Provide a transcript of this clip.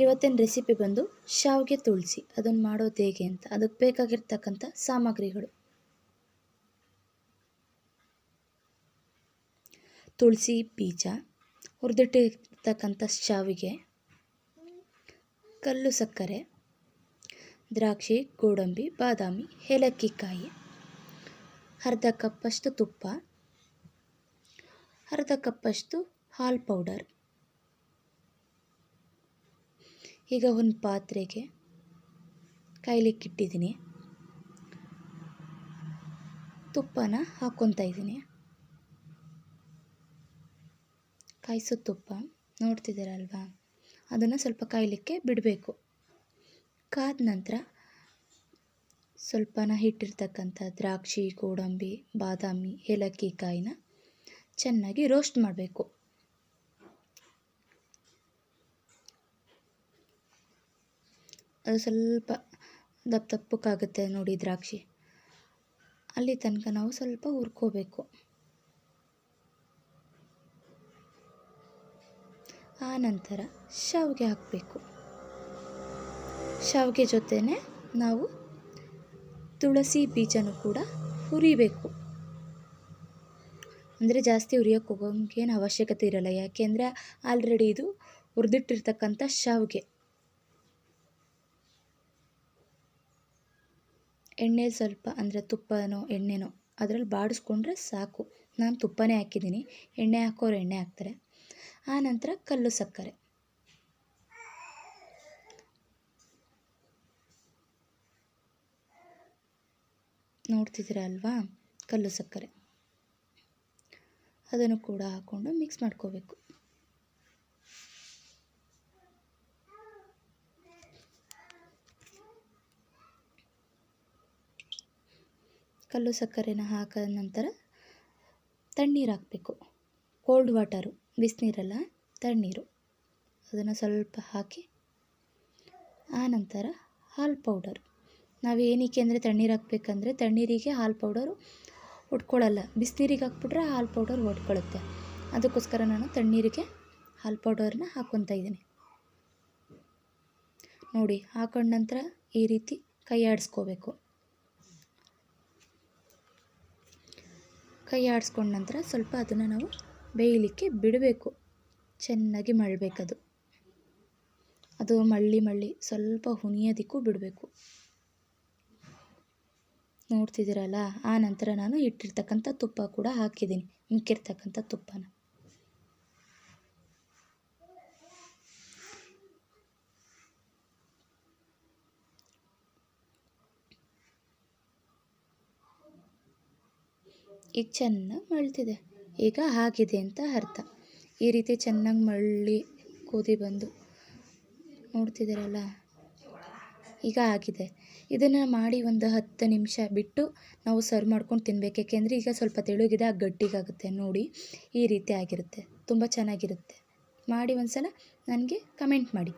ಇವತ್ತಿನ ರೆಸಿಪಿ ಬಂದು ಶಾವಿಗೆ ತುಳಸಿ. ಅದನ್ನು ಮಾಡೋದು ಹೇಗೆ ಅಂತ, ಅದಕ್ಕೆ ಬೇಕಾಗಿರ್ತಕ್ಕಂಥ ಸಾಮಗ್ರಿಗಳು. ತುಳಸಿ, ಬೀಜ, ಹುರಿದಿಟ್ಟಿರ್ತಕ್ಕಂಥ ಶಾವಿಗೆ, ಕಲ್ಲು ಸಕ್ಕರೆ, ದ್ರಾಕ್ಷಿ, ಗೋಡಂಬಿ, ಬಾದಾಮಿ ಏಲಕ್ಕಿ ಕಾಯಿ ಅರ್ಧ ಕಪ್ಪಷ್ಟು ತುಪ್ಪ, ಅರ್ಧ ಕಪ್ಪಷ್ಟು ಹಾಲು ಪೌಡರ್. ಈಗ ಒಂದು ಪಾತ್ರೆಗೆ ಕಾಯ್ಲಿಕ್ಕಿಟ್ಟಿದ್ದೀನಿ ತುಪ್ಪನ ಹಾಕ್ಕೊತಾ ಇದ್ದೀನಿ. ಕಾಯಿಸೋ ತುಪ್ಪ, ನೋಡ್ತಿದ್ದೀರಲ್ವಾ? ಅದನ್ನು ಸ್ವಲ್ಪ ಕಾಯಲಿಕ್ಕೆ ಬಿಡಬೇಕು. ಕಾದ ನಂತರ ಸ್ವಲ್ಪನ ಹಿಟ್ಟಿರ್ತಕ್ಕಂಥ ದ್ರಾಕ್ಷಿ, ಗೋಡಂಬಿ, ಬಾದಾಮಿ, ಏಲಕ್ಕಿ ಕಾಯಿನ ಚೆನ್ನಾಗಿ ರೋಸ್ಟ್ ಮಾಡಬೇಕು. ಅದು ಸ್ವಲ್ಪ ದಪ್ಪ ದಪ್ಪಕ್ಕಾಗುತ್ತೆ ನೋಡಿ ದ್ರಾಕ್ಷಿ. ಅಲ್ಲಿ ತನಕ ನಾವು ಸ್ವಲ್ಪ ಹುರ್ಕೋಬೇಕು. ಆ ನಂತರ ಶಾವಿಗೆ ಹಾಕಬೇಕು. ಶಾವಿಗೆ ಜೊತೆನೆ ನಾವು ತುಳಸಿ ಬೀಜನೂ ಕೂಡ ಹುರಿಬೇಕು. ಅಂದರೆ ಜಾಸ್ತಿ ಹುರಿಯೋಕ್ಕೆ ಹೋಗೋಂಗೇನು ಅವಶ್ಯಕತೆ ಇರಲ್ಲ. ಯಾಕೆಂದರೆ ಆಲ್ರೆಡಿ ಇದು ಹುರಿದಿಟ್ಟಿರ್ತಕ್ಕಂಥ ಶಾವಿಗೆ. ಎಣ್ಣೆ ಸ್ವಲ್ಪ ಅಂದರೆ ತುಪ್ಪನೋ, ಎಣ್ಣೆನೋ ಅದರಲ್ಲಿ ಬಾಡಿಸ್ಕೊಂಡ್ರೆ ಸಾಕು. ನಾನು ತುಪ್ಪನೇ ಹಾಕಿದ್ದೀನಿ. ಎಣ್ಣೆ ಹಾಕೋರು ಎಣ್ಣೆ ಹಾಕ್ತಾರೆ. ಆ ನಂತರ ಕಲ್ಲು ಸಕ್ಕರೆ. ನೋಡ್ತಿದ್ದೀರ ಅಲ್ವಾ? ಕಲ್ಲು ಸಕ್ಕರೆ. ಅದನ್ನು ಕೂಡ ಹಾಕ್ಕೊಂಡು ಮಿಕ್ಸ್ ಮಾಡ್ಕೋಬೇಕು. ಕಲ್ಲು ಸಕ್ಕರೆನ ಹಾಕಿದ ನಂತರ ತಣ್ಣೀರು ಹಾಕಬೇಕು. ಕೋಲ್ಡ್ ವಾಟರು ಬಿಸಿನೀರಲ್ಲ ತಣ್ಣೀರು. ಅದನ್ನು ಸ್ವಲ್ಪ ಹಾಕಿ ಆನಂತರ ಹಾಲು ಪೌಡರ್ ನಾವು ಏನಕ್ಕೆ ಅಂದರೆ ತಣ್ಣೀರು ಹಾಕ್ಬೇಕಂದ್ರೆ ತಣ್ಣೀರಿಗೆ ಹಾಲು ಪೌಡರು ಹೊಡ್ಕೊಳ್ಳಲ್ಲ ಬಿಸಿನೀರಿಗೆ ಹಾಕ್ಬಿಟ್ರೆ ಹಾಲು ಪೌಡರ್ ಒಡ್ಕೊಳ್ಳುತ್ತೆ ಅದಕ್ಕೋಸ್ಕರ ನಾನು ತಣ್ಣೀರಿಗೆ ಹಾಲು ಪೌಡರ್ನ ಹಾಕ್ಕೊತಾ ಇದ್ದೀನಿ. ನೋಡಿ, ಹಾಕೊಂಡ ನಂತರ ಈ ರೀತಿ ಕೈ ಆಡಿಸ್ಕೋಬೇಕು. ಕೈ ಆಡಿಸ್ಕೊಂಡ ನಂತರ ಸ್ವಲ್ಪ ಅದನ್ನು ನಾವು ಬೇಯಲಿಕ್ಕೆ ಬಿಡಬೇಕು. ಚೆನ್ನಾಗಿ ಮಳ್ಳಬೇಕದು ಅದು ಮಳ್ಳಿ ಮಳ್ಳಿ ಸ್ವಲ್ಪ ಹುಣಿಯೋದಕ್ಕೂ ಬಿಡಬೇಕು. ನೋಡ್ತಿದ್ದೀರಲ್ಲ? ಆ ನಂತರ ನಾನು ಇಟ್ಟಿರ್ತಕ್ಕಂಥ ತುಪ್ಪ ಕೂಡ ಹಾಕಿದ್ದೀನಿ. ಮಿಕ್ಕಿರ್ತಕ್ಕಂಥ ತುಪ್ಪನ. ಈಗ ಚೆನ್ನಾಗಿ ಮಳ್ತಿದೆ. ಈಗ ಆಗಿದೆ ಅಂತ ಅರ್ಥ. ಈ ರೀತಿ ಚೆನ್ನಾಗಿ ಮಳ್ಳಿ ಕುದಿ ಬಂದು ನೋಡ್ತಿದ್ದೀರಲ್ಲ? ಈಗ ಆಗಿದೆ. ಇದನ್ನು ಮಾಡಿ ಒಂದು ಹತ್ತು ನಿಮಿಷ ಬಿಟ್ಟು ನಾವು ಸರ್ವ್ ಮಾಡ್ಕೊಂಡು ತಿನ್ಬೇಕು. ಯಾಕೆಂದರೆ ಈಗ ಸ್ವಲ್ಪ ತೆಳುಗಿದೆ, ಆ ಗಟ್ಟಿಗಾಗುತ್ತೆ. ನೋಡಿ, ಈ ರೀತಿ ಆಗಿರುತ್ತೆ. ತುಂಬ ಚೆನ್ನಾಗಿರುತ್ತೆ. ಮಾಡಿ ಒಂದು ಸಲ ನನಗೆ ಕಮೆಂಟ್ ಮಾಡಿ.